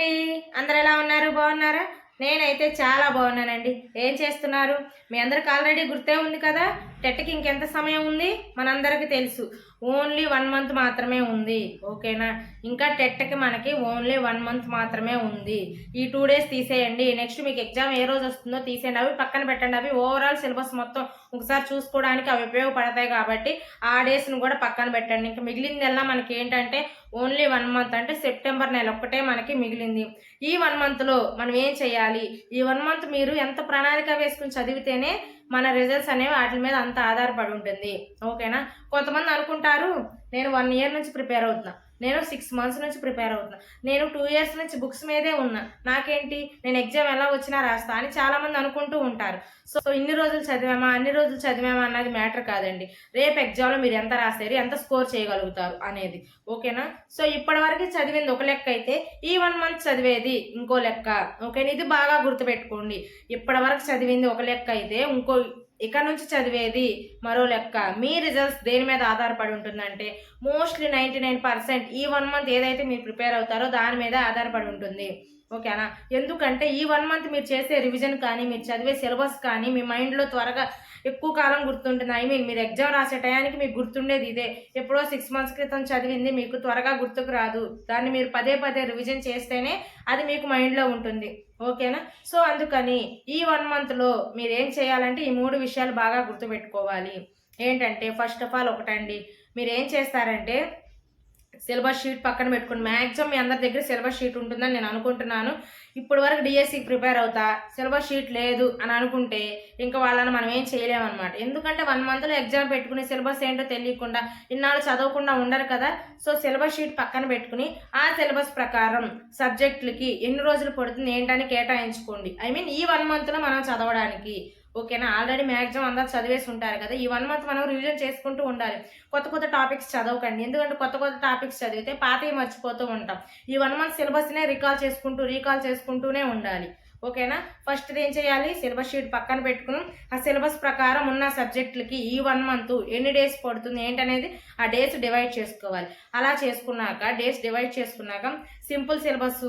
అండి అందరు ఎలా ఉన్నారు? బాగున్నారా? నేనైతే చాలా బాగున్నానండి. ఏం చేస్తున్నారు? మీ అందరికి ఆల్రెడీ గుర్తే ఉంది కదా? టెట్కి ఇంకెంత సమయం ఉంది? మనందరికీ తెలుసు. ఓన్లీ వన్ మంత్ మాత్రమే ఉంది. ఓకేనా? ఇంకా టెట్కి మనకి ఓన్లీ వన్ మంత్ మాత్రమే ఉంది. ఈ టూ డేస్ తీసేయండి. నెక్స్ట్ మీకు ఎగ్జామ్ ఏ రోజు వస్తుందో తీసేయండి. అవి పక్కన పెట్టండి. అవి ఓవరాల్ సిలబస్ మొత్తం ఒకసారి చూసుకోవడానికి అవి ఉపయోగపడతాయి కాబట్టి ఆ డేస్ను కూడా పక్కన పెట్టండి. ఇంకా మిగిలిందల్లా మనకి ఏంటంటే ఓన్లీ వన్ మంత్ అంటే సెప్టెంబర్ నెల ఒక్కటే మనకి మిగిలింది. ఈ వన్ మంత్లో మనం ఏం చేయాలి? ఈ వన్ మంత్ మీరు ఎంత ప్రణాళిక వేసుకుని చదివితేనే మన రిజల్ట్స్ అనేవి వాటి మీద అంత ఆధారపడి ఉంటుంది. ఓకేనా కొంతమంది అనుకుంటారు నేను వన్ ఇయర్ నుంచి ప్రిపేర్ అవుతున్నా. నేను సిక్స్ మంత్స్ నుంచి ప్రిపేర్ అవుతున్నా. నేను టూ ఇయర్స్ నుంచి బుక్స్ మీదే ఉన్నా. నాకేంటి? నేను ఎగ్జామ్ ఎలా వచ్చినా రాస్తా అని చాలామంది అనుకుంటూ ఉంటారు. సో ఇన్ని రోజులు చదివామా? అన్ని రోజులు చదివామా అన్నది మ్యాటర్ కాదండి. రేపు ఎగ్జామ్లో మీరు ఎంత రాస్తారు? ఎంత స్కోర్ చేయగలుగుతారు? అనేది. ఓకేనా? సో ఇప్పటివరకు చదివింది ఒక లెక్క అయితే ఈ వన్ మంత్ చదివేది ఇంకో లెక్క. ఓకేనా ఇది బాగా గుర్తుపెట్టుకోండి. ఇప్పటివరకు చదివింది ఒక లెక్క అయితే ఇంకో ఇక నుంచి చదివేది మరో లెక్క. మీ రిజల్ట్స్ దేని మీద ఆధారపడి ఉంటుందంటే మోస్ట్లీ నైంటీ నైన్ పర్సెంట్ ఈ వన్ మంత్ ఏదైతే మీరు ప్రిపేర్ అవుతారో దాని మీద ఆధారపడి ఉంటుంది. ఓకేనా? ఎందుకంటే ఈ వన్ మంత్ మీరు చేసే రివిజన్ కానీ మీరు చదివే సిలబస్ కానీ మీ మైండ్లో త్వరగా ఎక్కువ కాలం గుర్తుంటుంది. ఐ మీన్ మీరు ఎగ్జామ్ రాసే టయానికి మీకు గుర్తుండేది ఇదే. ఎప్పుడో సిక్స్ మంత్స్ క్రితం చదివింది మీకు త్వరగా గుర్తుకు రాదు. దాన్ని మీరు పదే పదే రివిజన్ చేస్తేనే అది మీకు మైండ్లో ఉంటుంది. ఓకేనా? సో అందుకని ఈ వన్ మంత్లో మీరు ఏం చేయాలంటే ఈ మూడు విషయాలు బాగా గుర్తుపెట్టుకోవాలి. ఏంటంటే ఫస్ట్ ఆఫ్ ఆల్ ఒకటండి. మీరు ఏం చేస్తారంటే సిలబస్ షీట్ పక్కన పెట్టుకుని మ్యాక్సిమం మీ అందరి దగ్గర సిలబస్ షీట్ ఉంటుందని నేను అనుకుంటున్నాను. ఇప్పుడు వరకు డిఎస్సికి ప్రిపేర్ అవుతా సిలబస్ షీట్ లేదు అని అనుకుంటే ఇంకా వాళ్ళని మనం ఏం చేయలేమన్నమాట. ఎందుకంటే వన్ మంత్లో ఎగ్జామ్ పెట్టుకుని సిలబస్ ఏంటో తెలియకుండా ఇన్నాళ్ళు చదవకుండా ఉండరు కదా. సో సిలబస్ షీట్ పక్కన పెట్టుకుని ఆ సిలబస్ ప్రకారం సబ్జెక్టులకి ఎన్ని రోజులు పడుతుంది ఏంటని కేటాయించుకోండి. ఐ మీన్ ఈ వన్ మంత్లో మనం చదవడానికి ఓకేనా? ఆల్రెడీ మ్యాక్సిమం అందరు చదివేసి ఉంటారు కదా. ఈ వన్ మంత్ మనం రివిజన్ చేసుకుంటూ ఉండాలి. కొత్త కొత్త టాపిక్స్ చదవకండి. ఎందుకంటే కొత్త కొత్త టాపిక్స్ చదివితే పాతవి మర్చిపోతూ ఉంటాం. ఈ వన్ మంత్ సిలబస్నే రికాల్ చేసుకుంటూ రీకాల్ చేసుకుంటూనే ఉండాలి. ఓకేనా? ఫస్ట్ ఏం చేయాలి? సిలబస్ షీట్ పక్కన పెట్టుకుని ఆ సిలబస్ ప్రకారం ఉన్న సబ్జెక్టులకి ఈ వన్ మంత్ ఎన్ని డేస్ పడుతుంది? ఏంటనేది ఆ డేస్ డివైడ్ చేసుకోవాలి. అలా చేసుకున్నాక డేస్ డివైడ్ చేసుకున్నాక simple syllabus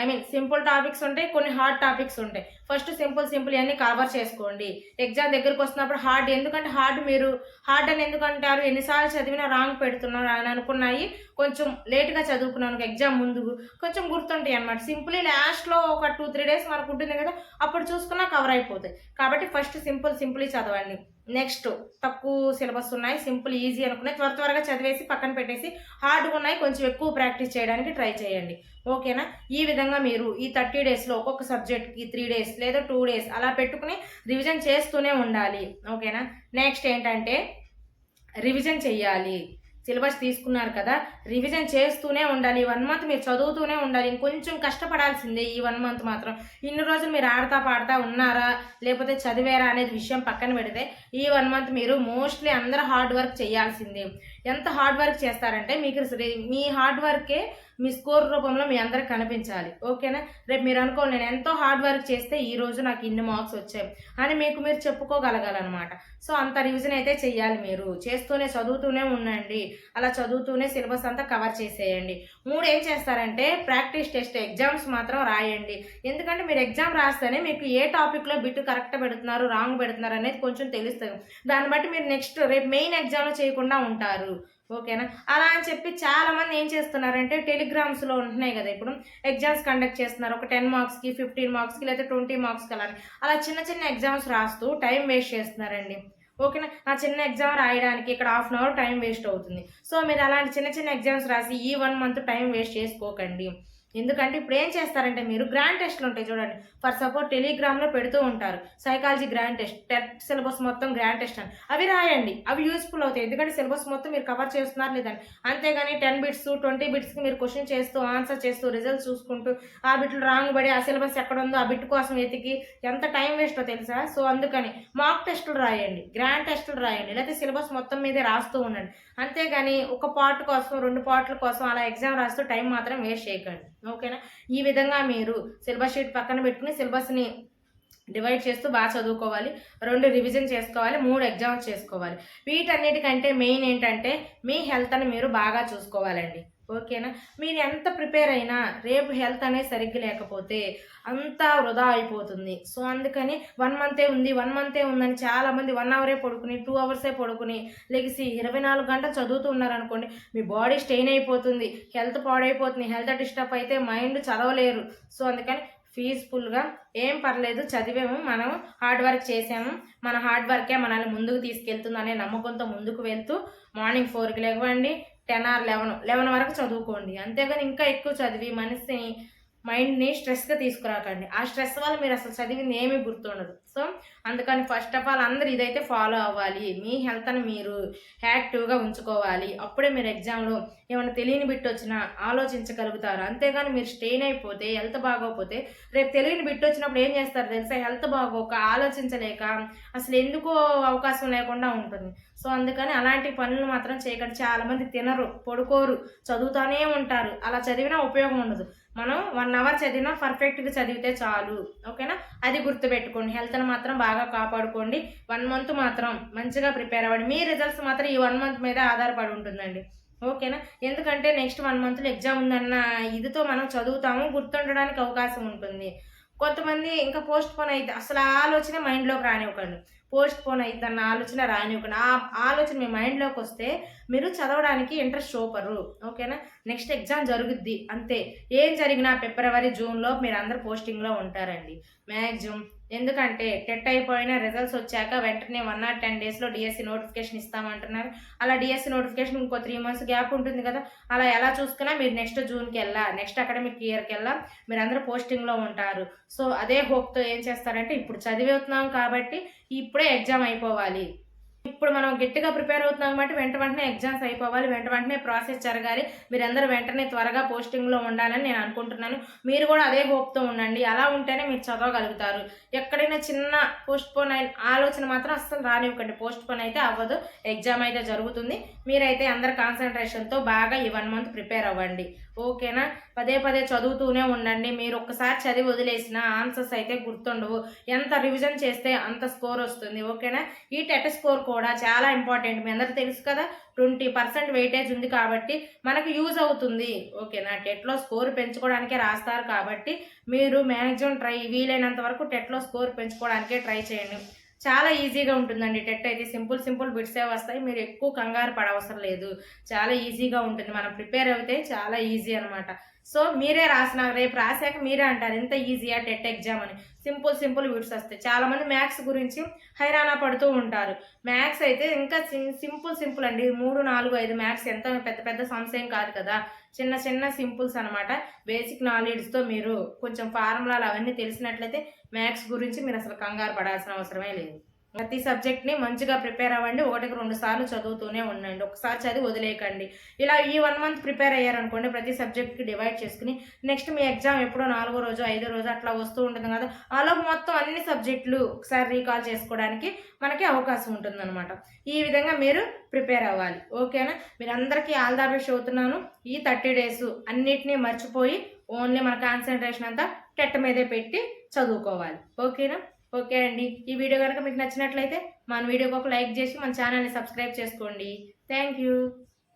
I mean simple topics ఉంటాయి కొన్ని హార్డ్ టాపిక్స్ ఉంటాయి ఫస్ట్ సింపుల్ సింపుల్ అన్నీ కవర్ చేసుకోండి. ఎగ్జామ్ దగ్గరకు వస్తున్నప్పుడు హార్డ్ ఎందుకంటే హార్డ్ మీరు హార్డ్ అని ఎందుకంటారు? ఎన్నిసార్లు చదివినా రాంగ్ పెడుతున్నారు అని అనుకున్నాయి. కొంచెం లేట్గా చదువుకున్నాను ఎగ్జామ్ ముందు కొంచెం గుర్తుంటాయి అనమాట సింపుల్ లాస్ట్లో ఒక టూ త్రీ డేస్ మనకు ఉంటుంది కదా అప్పుడు చూసుకున్నా కవర్ అయిపోతాయి. కాబట్టి ఫస్ట్ సింపుల్ సింపుల్ చదవండి. నెక్స్ట్ తక్కువ సిలబస్ ఉన్నాయి సింపుల్ ఈజీ అనుకున్నాయి. త్వర త్వరగా చదివేసి పక్కన పెట్టేసి హార్డ్గా ఉన్నాయి కొంచెం ఎక్కువ ప్రాక్టీస్ చేయడానికి ట్రై చేయండి. ఓకేనా? ఈ విధంగా మీరు ఈ థర్టీ డేస్లో ఒక్కొక్క సబ్జెక్ట్కి త్రీ డేస్ లేదా టూ డేస్ అలా పెట్టుకుని రివిజన్ చేస్తూనే ఉండాలి. ఓకేనా? నెక్స్ట్ ఏంటంటే రివిజన్ చెయ్యాలి. సిలబస్ తీసుకున్నారు కదా రివిజన్ చేస్తూనే ఉండాలి. ఈ వన్ మంత్ మీరు చదువుతూనే ఉండాలి. ఇంకొంచెం కష్టపడాల్సిందే ఈ వన్ మంత్ మాత్రం. ఇన్ని రోజులు మీరు ఆడతా పాడతా ఉన్నారా లేకపోతే చదివారా అనేది విషయం పక్కన పెడితే ఈ వన్ మంత్ మీరు మోస్ట్లీ అందరూ హార్డ్ వర్క్ చేయాల్సిందే. ఎంత హార్డ్ వర్క్ చేస్తారంటే మీకు మీ హార్డ్ వర్కే మీ స్కోర్ రూపంలో మీ అందరికి కనిపించాలి. ఓకేనా రేపు మీరు అనుకోండి నేను ఎంతో హార్డ్ వర్క్ చేస్తే ఈ రోజు నాకు ఇన్ని మార్క్స్ వచ్చాయి అని మీకు మీరు చెప్పుకోగలగాలన్నమాట. సో అంత రివిజన్ అయితే చెయ్యాలి మీరు. చేస్తూనే చదువుతూనే ఉండండి. అలా చదువుతూనే సిలబస్ అంతా కవర్ చేసేయండి. మూడు ఏం చేస్తారంటే ప్రాక్టీస్ టెస్ట్ ఎగ్జామ్స్ మాత్రం రాయండి. ఎందుకంటే మీరు ఎగ్జామ్ రాస్తేనే మీకు ఏ టాపిక్లో బిట్ కరెక్ట్ పెడుతున్నారు రాంగ్ పెడుతున్నారు అనేది కొంచెం తెలుస్తుంది. దాన్ని బట్టి మీరు నెక్స్ట్ రేపు మెయిన్ ఎగ్జామ్లో చేయకుండా ఉంటారు. ఓకేనా? అలా అని చెప్పి చాలా మంది ఏం చేస్తున్నారంటే టెలిగ్రామ్స్లో ఉంటున్నాయి కదా ఇప్పుడు. ఎగ్జామ్స్ కండక్ట్ చేస్తున్నారు. ఒక టెన్ మార్క్స్కి ఫిఫ్టీన్ మార్క్స్కి లేదా ట్వంటీ మార్క్స్కి అలా అలా చిన్న చిన్న ఎగ్జామ్స్ రాస్తూ టైం వేస్ట్ చేస్తున్నారండి. ఓకేనా? ఆ చిన్న ఎగ్జామ్ రాయడానికి ఇక్కడ half an hour time waste అవుతుంది. సో మీరు అలాంటి చిన్న చిన్న ఎగ్జామ్స్ రాసి ఈ వన్ మంత్ టైం వేస్ట్ చేసుకోకండి. ఎందుకంటే ఇప్పుడు ఏం చేస్తారంటే మీరు గ్రాండ్ టెస్ట్లు ఉంటాయి చూడండి. ఫర్ సపోర్ట్ టెలిగ్రామ్లో పెడుతూ ఉంటారు. Psychology grand test TET syllabus మొత్తం గ్రాండ్ టెస్ట్ అని. అవి రాయండి. అవి యూస్ఫుల్ అవుతాయి. ఎందుకంటే సిలబస్ మొత్తం మీరు కవర్ చేస్తున్నారు లేదని అంతేగాని టెన్ బిట్స్ ట్వంటీ బిట్స్కి మీరు క్వశ్చన్ చేస్తూ ఆన్సర్ చేస్తూ రిజల్ట్స్ చూసుకుంటూ ఆ బిట్లు రాంగ్ పడి ఆ సిలబస్ ఎక్కడ ఉందో ఆ బిట్ కోసం వెతికి ఎంత టైం వేస్టో తెలుసా? సో అందుకని మాక్ టెస్టులు రాయండి. గ్రాండ్ టెస్టులు రాయండి. లేకపోతే సిలబస్ మొత్తం మీదే రాస్తూ ఉండండి. అంతేగాని ఒక పార్ట్ కోసం రెండు పార్ట్ల కోసం అలా ఎగ్జామ్ రాస్తూ టైం మాత్రం వేస్ట్ చేయకండి. ఓకేనా? ఈ విధంగా మీరు సిలబస్ షీట్ పక్కన పెట్టుకుని సిలబస్ని డివైడ్ చేస్తూ బాగా చదువుకోవాలి. రెండు రివిజన్ చేసుకోవాలి మూడు ఎగ్జామ్స్ చేసుకోవాలి. వీటన్నిటికంటే మెయిన్ ఏంటంటే మీ హెల్త్ని మీరు బాగా చూసుకోవాలండి. ఓకేనా? మీరు ఎంత ప్రిపేర్ అయినా రేపు హెల్త్ అనేది సరిగ్గా లేకపోతే అంతా వృధా అయిపోతుంది. సో అందుకని వన్ మంతే ఉంది వన్ మంతే ఉందని చాలామంది వన్ అవరే పడుకుని టూ అవర్సే పడుకుని లెగిసి ఇరవై నాలుగు గంటలు చదువుతూ ఉన్నారనుకోండి మీ బాడీ స్టెయిన్ అయిపోతుంది హెల్త్ పాడైపోతుంది హెల్త్ డిస్టర్బ్ అయితే మైండ్ చదవలేరు. సో అందుకని పీస్ఫుల్గా ఏం పర్లేదు చదివాము మనం హార్డ్ వర్క్ చేసాము మన హార్డ్ వర్కే మనల్ని ముందుకు తీసుకెళ్తుంది అనే నమ్మకంతో ముందుకు వెళ్తూ మార్నింగ్ ఫోర్కి లేవండి టెన్ ఆర్ లెవెన్ లెవెన్ వరకు చదువుకోండి. అంతేగాని ఇంకా ఎక్కువ చదివి మనిషిని మైండ్ని స్ట్రెస్గా తీసుకురాకండి. ఆ స్ట్రెస్ వల్ల మీరు అసలు చదివింది ఏమీ గుర్తుండదు. సో అందుకని ఫస్ట్ ఆఫ్ ఆల్ అందరు ఇదైతే ఫాలో అవ్వాలి. మీ హెల్త్ని మీరు యాక్టివ్గా ఉంచుకోవాలి. అప్పుడే మీరు ఎగ్జామ్లో ఏమైనా తెలియని బిట్ వచ్చినా ఆలోచించగలుగుతారు. అంతేగాని మీరు స్ట్రెయిన్ అయిపోతే హెల్త్ బాగోకపోతే రేపు తెలియని బిట్ వచ్చినప్పుడు ఏం చేస్తారు తెలుసా? హెల్త్ బాగోక ఆలోచించలేక అసలు ఎందుకో అవకాశం లేకుండా ఉంటుంది. సో అందుకని అలాంటి పనులు మాత్రం చేయకండి. చాలామంది తినరు పడుకోరు చదువుతూనే ఉంటారు. అలా చదివినా ఉపయోగం ఉండదు. మనం వన్ అవర్ చదివినా పర్ఫెక్ట్గా చదివితే చాలు. ఓకేనా? అది గుర్తుపెట్టుకోండి. హెల్త్ని మాత్రం బాగా కాపాడుకోండి. వన్ మంత్ మాత్రం మంచిగా ప్రిపేర్ అవ్వండి. మీ రిజల్ట్స్ మాత్రం ఈ వన్ మంత్ మీద ఆధారపడి ఉంటుందండి. ఓకేనా? ఎందుకంటే నెక్స్ట్ వన్ మంత్లో ఎగ్జామ్ ఉందన్న ఇదితో మనం చదువుతాము గుర్తుండడానికి అవకాశం ఉంటుంది. కొంతమంది ఇంకా పోస్ట్ పోన్ అయితే అసలు ఆలోచన మైండ్లోకి రానివ్వకండి. పోస్ట్ పోన్ అన్న ఆలోచన రానివ్వకండి ఆ ఆలోచన మీ మైండ్లోకి వస్తే మీరు చదవడానికి ఇంట్రెస్ట్ చూపరు. ఓకేనా? నెక్స్ట్ ఎగ్జామ్ జరుగుద్ది. అంతే. ఏం జరిగినా ఫిబ్రవరి జూన్లో మీరు అందరు పోస్టింగ్లో ఉంటారండి. మ్యాక్సిమం ఎందుకంటే టెట్ అయిపోయిన రిజల్ట్స్ వచ్చాక వెంటనే వన్ ఆర్ టెన్ డేస్లో డిఎస్సి నోటిఫికేషన్ ఇస్తామంటున్నారు. అలా డిఎస్సి నోటిఫికేషన్ ఇంకో త్రీ మంత్స్ గ్యాప్ ఉంటుంది కదా. అలా ఎలా చూసుకున్నా మీరు నెక్స్ట్ జూన్కి వెళ్ళా నెక్స్ట్ అకాడమిక్ ఇయర్కి వెళ్ళా మీరు అందరూ పోస్టింగ్లో ఉంటారు. సో అదే హోప్తో ఏం చేస్తారంటే ఇప్పుడు చదివేస్తున్నాం కాబట్టి ఇప్పుడు ఇప్పుడే ఎగ్జామ్ అయిపోవాలి. ఇప్పుడు మనం గట్టిగా ప్రిపేర్ అవుతున్నాం కాబట్టి వెంట వెంటనే ఎగ్జామ్స్ అయిపోవాలి. వెంట వెంటనే ప్రాసెస్ జరగాలి. మీరందరూ వెంటనే త్వరగా పోస్టింగ్లో ఉండాలని నేను అనుకుంటున్నాను. మీరు కూడా అదే హోప్తో ఉండండి. అలా ఉంటేనే మీరు చదవగలుగుతారు. ఎక్కడైనా చిన్న పోస్ట్ పోన్ అయిన ఆలోచన మాత్రం అస్సలు రానివ్వకండి. పోస్ట్ పోన్ అయితే అవ్వదు. ఎగ్జామ్ అయితే జరుగుతుంది. మీరైతే అందరు కాన్సన్ట్రేషన్తో బాగా ఈ వన్ మంత్ ప్రిపేర్ అవ్వండి. ఓకేనా? పదే పదే చదువుతూనే ఉండండి. మీరు ఒక్కసారి చదివి వదిలేసిన ఆన్సర్స్ అయితే గుర్తుండవు. ఎంత రివిజన్ చేస్తే అంత స్కోర్ వస్తుంది. ఓకేనా? ఈ టెట్ స్కోర్ కూడా చాలా ఇంపార్టెంట్. మీ అందరూ తెలుసు కదా? ట్వంటీ పర్సెంట్ వెయిటేజ్ ఉంది కాబట్టి మనకు యూజ్ అవుతుంది. ఓకేనా? టెట్లో స్కోర్ పెంచుకోవడానికే రాస్తారు కాబట్టి మీరు మ్యాక్సిమం ట్రై వీలైనంత వరకు టెట్లో స్కోర్ పెంచుకోవడానికే ట్రై చేయండి. చాలా ఈజీగా ఉంటుందండి. టెట్ అయితే సింపుల్ సింపుల్ బిట్సే వస్తాయి. మీరు ఎక్కువ కంగారు పడవసరం లేదు. చాలా ఈజీగా ఉంటుంది. మనం ప్రిపేర్ అయితే చాలా ఈజీ అనమాట సో మీరే రాసిన రేపు రాశాక మీరే అంటారు. ఎంత ఈజీయా టెట్ ఎగ్జామ్ అని. సింపుల్ సింపుల్ వీడ్స్ వస్తాయి. చాలామంది మ్యాథ్స్ గురించి హైరాణ పడుతూ ఉంటారు. మ్యాథ్స్ అయితే ఇంకా సింపుల్ సింపుల్ అండి. మూడు నాలుగు ఐదు మ్యాథ్స్ ఎంత పెద్ద పెద్ద సంశయం కాదు కదా. చిన్న చిన్న సింపుల్స్ అనమాట బేసిక్ నాలెడ్జ్తో మీరు కొంచెం ఫార్ములాలు అవన్నీ తెలిసినట్లయితే మ్యాథ్స్ గురించి మీరు అసలు కంగారు పడాల్సిన అవసరమే లేదు. ప్రతి సబ్జెక్ట్ని మంచిగా ప్రిపేర్ అవ్వండి. ఒకటికి రెండు సార్లు చదువుతూనే ఉండండి. ఒకసారి చదివి వదిలేయకండి. ఇలా ఈ వన్ మంత్ ప్రిపేర్ అయ్యారనుకోండి ప్రతి సబ్జెక్ట్కి డివైడ్ చేసుకుని నెక్స్ట్ మీ ఎగ్జామ్ ఎప్పుడో నాలుగో రోజు ఐదో రోజు అట్లా వస్తూ ఉంటుంది కదా. అలా మొత్తం అన్ని సబ్జెక్టులు ఒకసారి రీకాల్ చేసుకోవడానికి మనకి అవకాశం ఉంటుందన్నమాట. ఈ విధంగా మీరు ప్రిపేర్ అవ్వాలి. ఓకేనా మీరు అందరికీ ఆల్ దా బెస్ట్ అవుతున్నాను ఈ థర్టీ డేస్ అన్నిటినీ మర్చిపోయి ఓన్లీ మన కాన్సన్ట్రేషన్ అంతా టెట్ మీదే పెట్టి చదువుకోవాలి. ఓకేనా ఓకే అండి. ఈ వీడియో కనుక మీకు నచ్చినట్లయితే మన వీడియోకి ఒక లైక్ చేసి మన ఛానల్ని సబ్స్క్రైబ్ చేసుకోండి. Thank you.